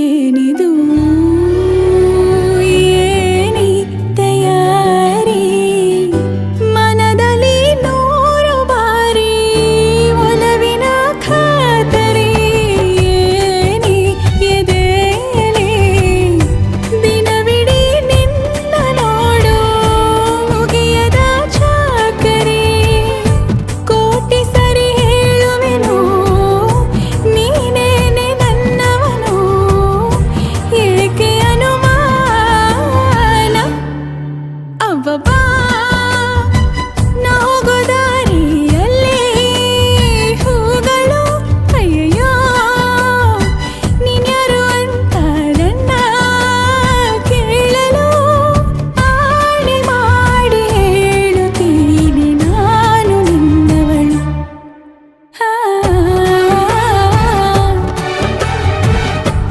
ஏனிதுவும் Bye.